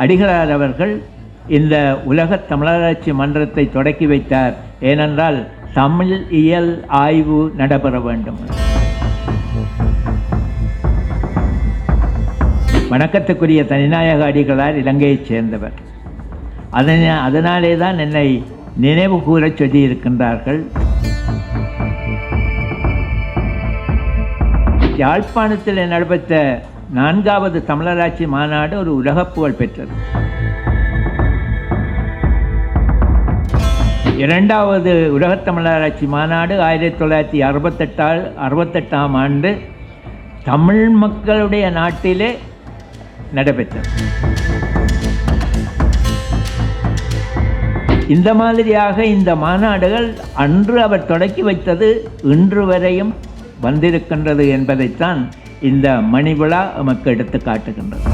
அடிகளார் அவர்கள் இந்த உலக தமிழராட்சி மன்றத்தை தொடக்கி வைத்தார். ஏனென்றால் தமிழ் இயல் ஆய்வு நடைபெற வேண்டும். வணக்கத்துக்குரிய தனிநாயக அடிகளார் இலங்கையைச் சேர்ந்தவர். அதனை அதனாலே தான் என்னை நினைவு கூற சொல்லியிருக்கின்றார்கள். யாழ்ப்பாணத்தில் நடைபெற்ற நான்காவது தமிழராட்சி மாநாடு ஒரு உலகப் புகழ் பெற்றது. இரண்டாவது உலகத் தமிழராட்சி மாநாடு ஆயிரத்தி தொள்ளாயிரத்தி அறுபத்தெட்டால் அறுபத்தெட்டாம் ஆண்டு தமிழ் மக்களுடைய நாட்டிலே நடைபெற்றது. இந்த மாதிரியாக இந்த மாநாடுகள் அன்று அவர் தொடக்கி வைத்தது இன்று வரையும் வந்திருக்கின்றது என்பதைத்தான் இந்த மணி விழா நமக்கு எடுத்து காட்டுகின்றது.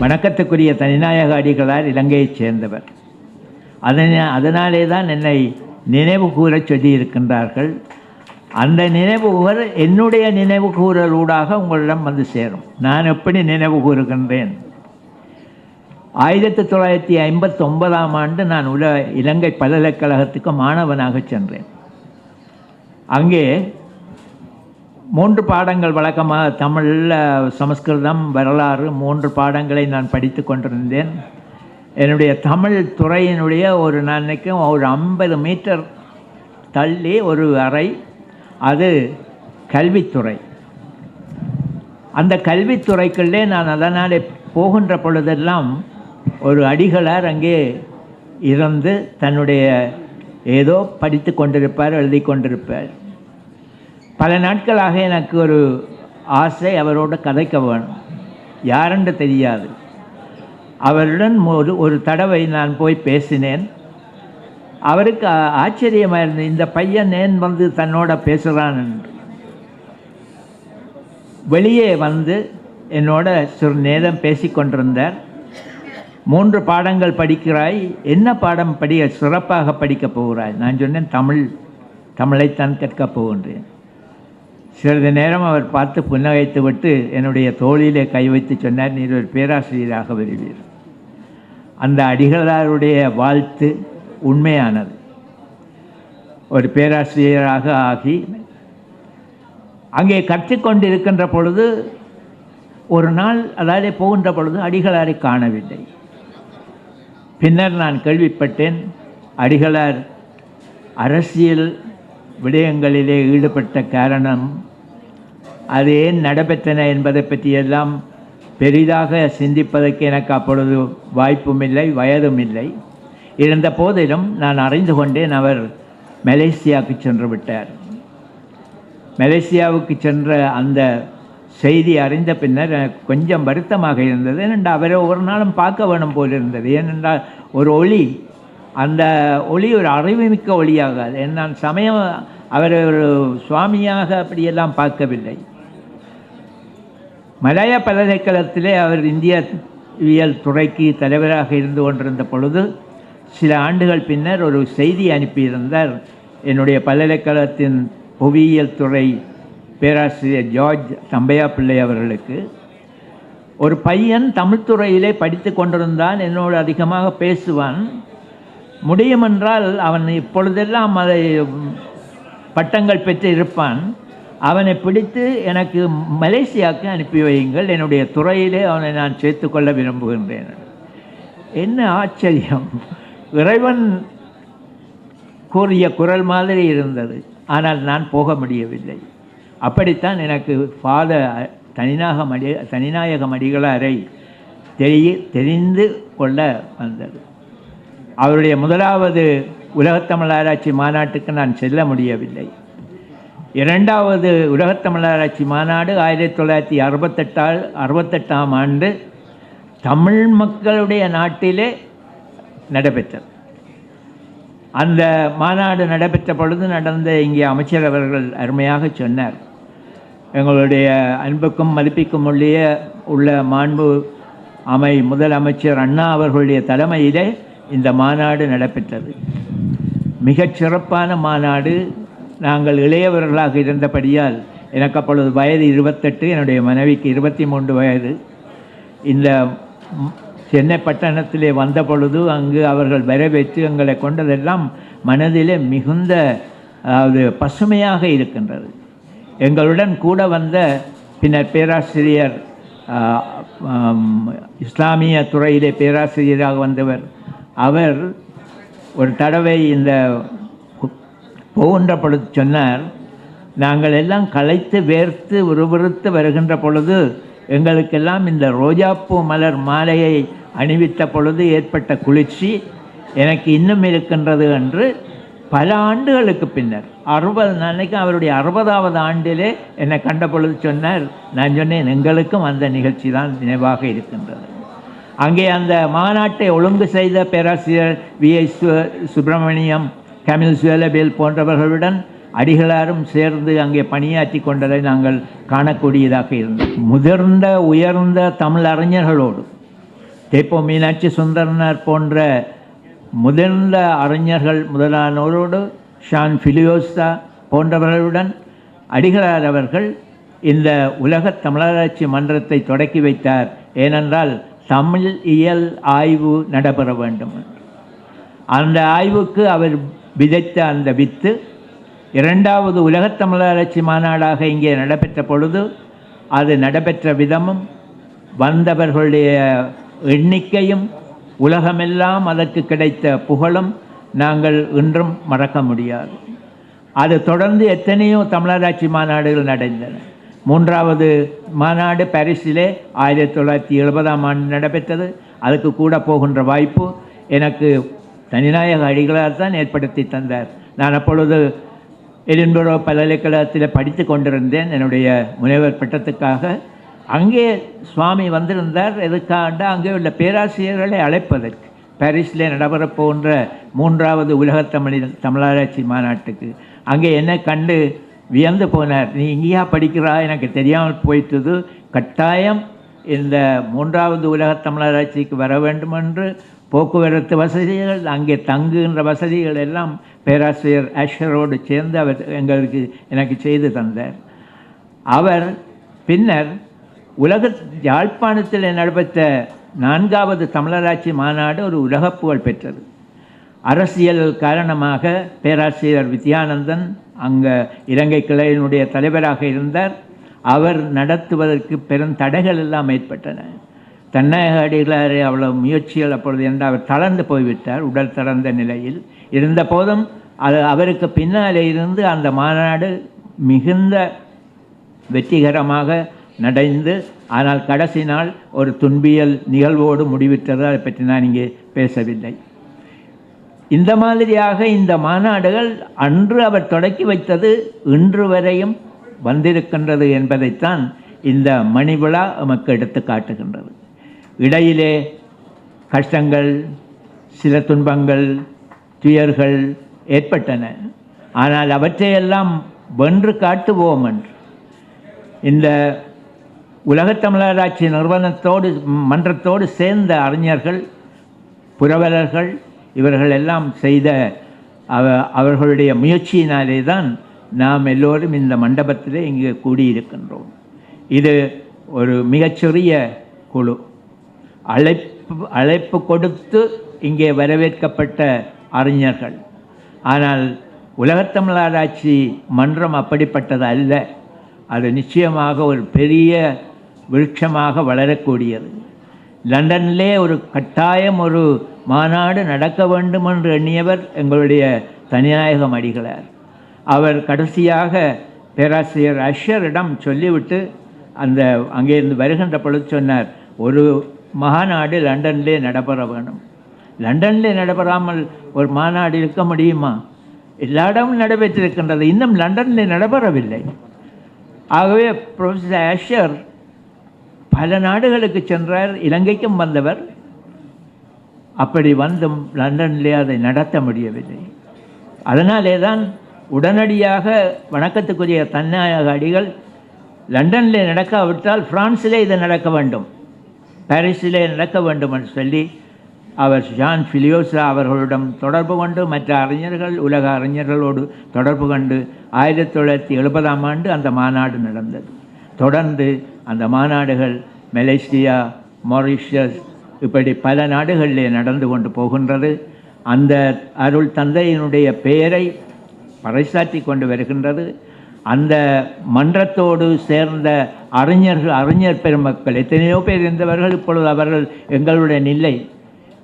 வணக்கத்துக்குரிய தனிநாயக அடிகளார் இலங்கையைச் சேர்ந்தவர். அதனை அதனாலே தான் என்னை நினைவு கூறச் சொல்லியிருக்கின்றார்கள். அந்த நினைவு கூற என்னுடைய நினைவு கூறலூடாக உங்களிடம் வந்து சேரும். நான் எப்படி நினைவு கூறுகின்றேன்? ஆயிரத்தி தொள்ளாயிரத்தி ஐம்பத்தி ஒன்பதாம் ஆண்டு நான் உல இலங்கை பல்கலைக்கழகத்துக்கு மாணவனாக சென்றேன். அங்கே மூன்று பாடங்கள் வழக்கமாக தமிழில் சமஸ்கிருதம் வரலாறு மூன்று பாடங்களை நான் படித்து கொண்டிருந்தேன். என்னுடைய தமிழ் துறையினுடைய ஒரு நான் ஒரு ஐம்பது மீட்டர் தள்ளி ஒரு அறை அது கல்வித்துறை. அந்த கல்வித்துறைக்குள்ளே நான் அதனாலே போகின்ற பொழுதெல்லாம் ஒரு அடிகளார் அங்கே இருந்து தன்னுடைய ஏதோ படித்து கொண்டிருப்பார் எழுதி கொண்டிருப்பார் பல நாட்களாக எனக்கு ஒரு ஆசை அவரோட கதைக்க வேணும். யாரென்று தெரியாது. அவருடன் ஒரு ஒரு தடவை நான் போய் பேசினேன். அவருக்கு ஆச்சரியமாக ஆச்சரியமா இருந்தது இந்த பையன் ஏன் வந்து தன்னோட பேசுகிறான் என்று. வெளியே வந்து என்னோட சிறு நேரம் பேசிக்கொண்டிருந்தார். மூன்று பாடங்கள் படிக்கிறாய். என்ன பாடம் படிக்க சிறப்பாக படிக்கப் போகிறாய்? நான் சொன்னேன் தமிழ் தமிழைத்தான் கற்கப் போகின்றேன். சிறிது நேரம் அவர் பார்த்து புன்னகைத்து விட்டு என்னுடைய தோளிலே கை வைத்து சொன்னார் நீர் ஒரு பேராசிரியராக வருவீர். அந்த அடிகளாருடைய வாழ்த்து உண்மையானது. ஒரு பேராசிரியராக ஆகி அங்கே கற்றுக்கொண்டு இருக்கின்ற பொழுது ஒரு நாள் அதாலே போகின்ற பொழுது அடிகளாரை காணவில்லை. பின்னர் நான் கேள்விப்பட்டேன் அடிகளார் அரசியல் விடயங்களிலே ஈடுபட்ட காரணம் அது ஏன் நடைபெற்றன என்பதை பற்றியெல்லாம் பெரிதாக சிந்திப்பதற்கு எனக்கு அப்பொழுது வாய்ப்பும் இல்லை வயதும் இல்லை. இருந்த போதிலும் நான் அறிந்து கொண்டேன் அவர் மலேசியாவுக்கு சென்று விட்டார். மலேசியாவுக்கு சென்ற அந்த செய்தி அறிந்த பின்னர் கொஞ்சம் வருத்தமாக இருந்தது. ஏனென்றால் அவரை ஒரு நாளும் பார்க்க வேணும் போல் இருந்தது. ஏனென்றால் ஒரு ஒளி அந்த ஒளி ஒரு அறிவுமிக்க ஒளியாக நான் சமயம் அவரை ஒரு சுவாமியாக அப்படியெல்லாம் பார்க்கவில்லை. மலாய பல்கலைக்கழகத்திலே அவர் இந்தியவியல் துறைக்கு தலைவராக இருந்து கொண்டிருந்த பொழுது சில ஆண்டுகள் பின்னர் ஒரு செய்தி அனுப்பியிருந்தார். என்னுடைய பல்கலைக்கழகத்தின் புவியியல் துறை பேராசிரியர் ஜார்ஜ் தம்பையா பிள்ளை அவர்களுக்கு. ஒரு பையன் தமிழ்துறையிலே படித்து கொண்டிருந்தான் என்னோடு அதிகமாக பேசுவான். முடியுமென்றால் அவன் இப்பொழுதெல்லாம் அதை பட்டங்கள் பெற்று இருப்பான். அவனை பிடித்து எனக்கு மலேசியாவுக்கு அனுப்பி வையுங்கள் என்னுடைய துறையிலே அவனை நான் சேர்த்துக்கொள்ள விரும்புகின்றேன். என்ன ஆச்சரியம். இறைவன் கூறிய குரல் மாதிரி இருந்தது. ஆனால் நான் போக முடியவில்லை. அப்படித்தான் எனக்கு ஃபாத தனிநாக மடி தனிநாயக மடிகளாரை தெரிய தெரிந்து கொள்ள வந்தது. அவருடைய முதலாவது உலகத்தமிழ் ஆராய்ச்சி மாநாட்டுக்கு நான் செல்ல முடியவில்லை. இரண்டாவது உலகத்தமிழ் ஆராய்ச்சி மாநாடு ஆயிரத்தி தொள்ளாயிரத்தி அறுபத்தெட்டால் அறுபத்தெட்டாம் ஆண்டு தமிழ் மக்களுடைய நாட்டிலே நடைபெற்றது. அந்த மாநாடு நடைபெற்ற பொழுது நடந்த இங்கே அமைச்சர் அவர்கள் அருமையாக சொன்னார். எங்களுடைய அன்புக்கும் மதிப்பிக்கும் உள்ளே உள்ள மாண்பு அமை முதலமைச்சர் அண்ணா அவர்களுடைய தலைமையிலே இந்த மாநாடு நடைபெற்றது. மிகச் சிறப்பான மாநாடு நாங்கள் இளையவர்களாக இருந்தபடியால் எனக்கு அப்பொழுது வயது இருபத்தெட்டு என்னுடைய மனைவிக்கு இருபத்தி மூன்று வயது. இந்த சென்னை பட்டணத்திலே வந்த பொழுது அங்கு அவர்கள் வரவேற்று எங்களை கொண்டதெல்லாம் மனதிலே மிகுந்த அதாவது பசுமையாக இருக்கின்றது. எங்களுடன் கூட வந்த பின்னர் பேராசிரியர் இஸ்லாமிய துறையிலே பேராசிரியராக வந்தவர். அவர் ஒரு தடவை இந்த கு- போகின்ற பொழுது சொன்னார் நாங்கள் எல்லாம் களைத்து வேர்த்து உருவறுத்து வருகின்ற பொழுது எங்களுக்கெல்லாம் இந்த ரோஜாப்பூ மலர் மாலையை அணிவித்த பொழுது ஏற்பட்ட குளிர்ச்சி எனக்கு இன்னும் இருக்கின்றது என்று பல ஆண்டுகளுக்கு பின்னர் அறுபது நாளைக்கு அவருடைய அறுபதாவது ஆண்டிலே என்னை கண்ட பொழுது சொன்னார் நான் சொன்னேன் எங்களுக்கும் அந்த நிகழ்ச்சி தான் நினைவாக இருக்கின்றது. அங்கே அந்த மாநாட்டை ஒழுங்கு செய்த பேராசிரியர் வி. ஐ சுப்பிரமணியம் கமில் சுவேலபேல் போன்றவர்களுடன் அடிகளாரும் சேர்ந்து அங்கே பணியாற்றி கொண்டதை நாங்கள் காணக்கூடியதாக இருந்தோம் முதிர்ந்த உயர்ந்த தமிழ் அறிஞர்களோடு தேப்போ மீனாட்சி சுந்தரனார் போன்ற முதிர்ந்த அறிஞர்கள் முதலானோரோடு ஷான் ஃபிலியோஸ்தா போன்றவர்களுடன் அடிகளார் அவர்கள் இந்த உலக தமிழராட்சி மன்றத்தை தொடக்கி வைத்தார். ஏனென்றால் தமிழ் இயல் ஆய்வு நடைபெற வேண்டும். அந்த ஆய்வுக்கு அவர் விதைத்த அந்த வித்து இரண்டாவது உலகத் தமிழராட்சி மாநாடாக இங்கே நடைபெற்ற பொழுது அது நடைபெற்ற விதமும் வந்தவர்களுடைய எண்ணிக்கையும் உலகமெல்லாம் அதற்கு கிடைத்த புகழும் நாங்கள் இன்றும் மறக்க முடியாது. அது தொடர்ந்து எத்தனையோ தமிழராட்சி மாநாடுகள் நடந்தன. மூன்றாவது மாநாடு பாரிஸிலே ஆயிரத்தி தொள்ளாயிரத்தி எழுபதாம் ஆண்டு நடைபெற்றது. அதுக்கு கூட போகின்ற வாய்ப்பு எனக்கு தனிநாயக அடிகளார் தான் ஏற்படுத்தி தந்தார். நான் அப்பொழுது எடின்பரோ பல்கலைக்கழகத்தில் படித்து கொண்டிருந்தேன். என்னுடைய முனைவர் பட்டத்துக்காக அங்கே சுவாமி வந்திருந்தார். எதுக்காண்டா அங்கே உள்ள பேராசிரியர்களை அழைப்பதற்கு. பாரிஸில் நடைபெறப்போன்ற மூன்றாவது உலகத் தமிழில் தமிழராட்சி மாநாட்டுக்கு. அங்கே என்ன கண்டு வியந்து போனார். நீ இங்கேயா படிக்கிறா? எனக்கு தெரியாமல் போயிட்டது கட்டாயம் இந்த மூன்றாவது உலக தமிழராட்சிக்கு வர வேண்டும் என்று போக்குவரத்து வசதிகள் அங்கே தங்குகின்ற வசதிகள் எல்லாம் பேராசிரியர் ஆஷரோடு சேர்ந்து அவர் எங்களுக்கு எனக்கு செய்து தந்தார். அவர் பின்னர் உலக யாழ்ப்பாணத்தில் நடைபெற்ற நான்காவது தமிழராட்சி மாநாடு ஒரு உலகப் புகழ் பெற்றது. அரசியல் காரணமாக பேராசிரியர் வித்யானந்தன் அங்கே இலங்கை கிளையினுடைய தலைவராக இருந்தார். அவர் நடத்துவதற்கு பெரும் தடைகள் எல்லாம் ஏற்பட்டன. தன்னாயக அடிகளார் அவ்வளவு முயற்சிகள் அப்பொழுது என்று அவர் தளர்ந்து போய்விட்டார் உடல் தளர்ந்த நிலையில். இருந்த போதும் அது அவருக்கு பின்னாலே இருந்து அந்த மாநாடு மிகுந்த வெற்றிகரமாக நடைந்து ஆனால் கடைசி நாள் ஒரு துன்பியல் நிகழ்வோடு முடிவிட்டது. அதை பற்றி நான் இங்கே பேசவில்லை. இந்த மாதிரியாக இந்த மாநாடுகள் அன்று அவர் தொடக்கி வைத்தது இன்று வரையும் வந்திருக்கின்றது என்பதைத்தான் இந்த மணிவிழா நமக்கு எடுத்து காட்டுகின்றது. இடையிலே கஷ்டங்கள் சில துன்பங்கள் துயர்கள் ஏற்பட்டன. ஆனால் அவற்றையெல்லாம் வென்று காட்டுவோம் என்று. இந்த உலகத்தமிழராட்சி நிறுவனத்தோடு மன்றத்தோடு சேர்ந்த அறிஞர்கள் புரவலர்கள் இவர்கள் எல்லாம் செய்த அவ அவர்களுடைய முயற்சியினாலே தான் நாம் எல்லோரும் இந்த மண்டபத்தில் இங்கே கூடியிருக்கின்றோம். இது ஒரு மிகச்சிறிய குழு. அழைப்பு அழைப்பு கொடுத்து இங்கே வரவேற்கப்பட்ட அறிஞர்கள். ஆனால் உலகத்தமிழராட்சி மன்றம் அப்படிப்பட்டது அல்ல அது நிச்சயமாக ஒரு பெரிய விருட்சமாக வளரக்கூடியது. லண்டனிலே ஒரு கட்டாயம் ஒரு மாநாடு நடக்க வேண்டும் என்று எண்ணியவர் எங்களுடைய தனிநாயகம் அடிகளார். அவர் கடைசியாக பேராசிரியர் அஷரிடம் சொல்லிவிட்டு அந்த அங்கேருந்து வருகின்ற பொழுது சொன்னார் ஒரு மாநாடு லண்டனிலே நடைபெற வேணும் லண்டனிலே நடைபெறாமல் ஒரு மாநாடு இருக்க முடியுமா? எல்லா இடமும் நடைபெற்றிருக்கின்றது. இன்னும் லண்டனில் நடைபெறவில்லை. ஆகவே ப்ரொஃபஸர் அஷர் பல நாடுகளுக்கு சென்றார் இலங்கைக்கும் வந்தவர். அப்படி வந்தும் லண்டனிலே அதை நடத்த முடியவில்லை. அதனாலே தான் உடனடியாக வணக்கத்துக்குரிய தன்னாயக அடிகள் லண்டனில் நடக்காவிட்டால் பிரான்சிலே இது நடக்க வேண்டும் பாரிஸிலே நடக்க வேண்டும் என்று சொல்லி அவர் ஜான் ஃபிலியோசா அவர்களிடம் தொடர்பு கொண்டு மற்ற அறிஞர்கள் உலக அறிஞர்களோடு தொடர்பு கொண்டு ஆயிரத்தி தொள்ளாயிரத்தி எழுபதாம் ஆண்டு அந்த மாநாடு நடந்தது. தொடர்ந்து அந்த மாநாடுகள் மலேசியா மொரிஷியஸ் இப்படி பல நாடுகளிலே நடந்து கொண்டு போகின்றது. அந்த அருள் தந்தையினுடைய பெயரை பறைசாற்றி கொண்டு வருகின்றது. அந்த மன்றத்தோடு சேர்ந்த அறிஞர்கள் அறிஞர் பெருமக்கள் எத்தனையோ பேர் இருந்தவர்கள் இப்பொழுது அவர்கள் எங்களுடைய இல்லை.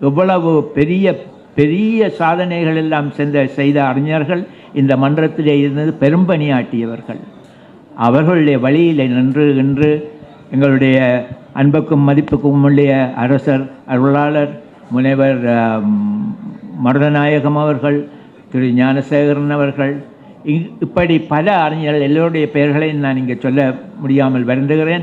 எவ்வளவு பெரிய பெரிய சாதனைகள் எல்லாம் சென்ற செய்த அறிஞர்கள் இந்த மன்றத்திலே இருந்து பெரும்பணியாட்டியவர்கள் அவர்களுடைய வழியில் நின்று இன்று எங்களுடைய அன்புக்கும் மதிப்புக்கும் உள்ள அரசர் அருளாளர் முனைவர் மருதநாயகம் அவர்கள் திரு ஞானசேகரன் அவர்கள் இ- இப்படி பல அறிஞர்கள் எல்லோருடைய பெயர்களையும் நான் இங்கே சொல்ல முடியாமல் வருந்துகிறேன்.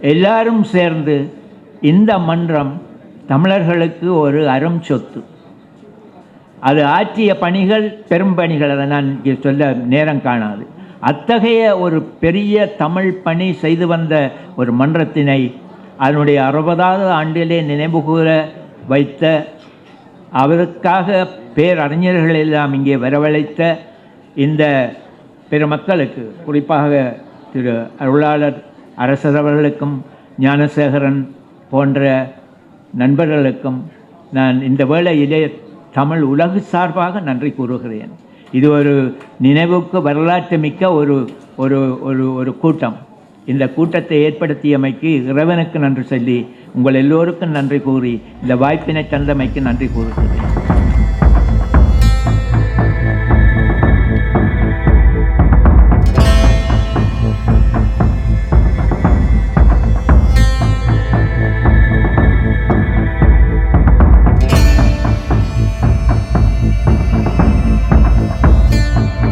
எல்லாரும் சேர்ந்து இந்த மன்றம் தமிழர்களுக்கு ஒரு அரும் சொத்து. அது ஆற்றிய பணிகள் பெரும் பணிகள் அதை நான் இங்கே சொல்ல நேரம் காணாது. அத்தகைய ஒரு பெரிய தமிழ் பணி செய்து வந்த ஒரு மன்றத்தினை அதனுடைய அறுபதாவது ஆண்டிலே நினைவுகூர வைத்த அவருக்காக பேரறிஞர்கள் எல்லாம் இங்கே வரவழைத்த இந்த பிற மக்களுக்கு குறிப்பாக திரு அருளாளர் அரசர் அவர்களுக்கும் ஞானசேகரன் போன்ற நண்பர்களுக்கும் நான் இந்த வேளையிலே தமிழ் உலகு சார்பாக நன்றி கூறுகிறேன். இது ஒரு நினைவுக்கு வரலாற்று மிக்க ஒரு ஒரு ஒரு ஒரு கூட்டம். இந்த கூட்டத்தை ஏற்படுத்தியமைக்கு இறைவனுக்கு நன்றி சொல்லி உங்கள் எல்லோருக்கும் நன்றி கூறி இந்த வாய்ப்பினை தந்தமைக்கு நன்றி கூறுகிறேன்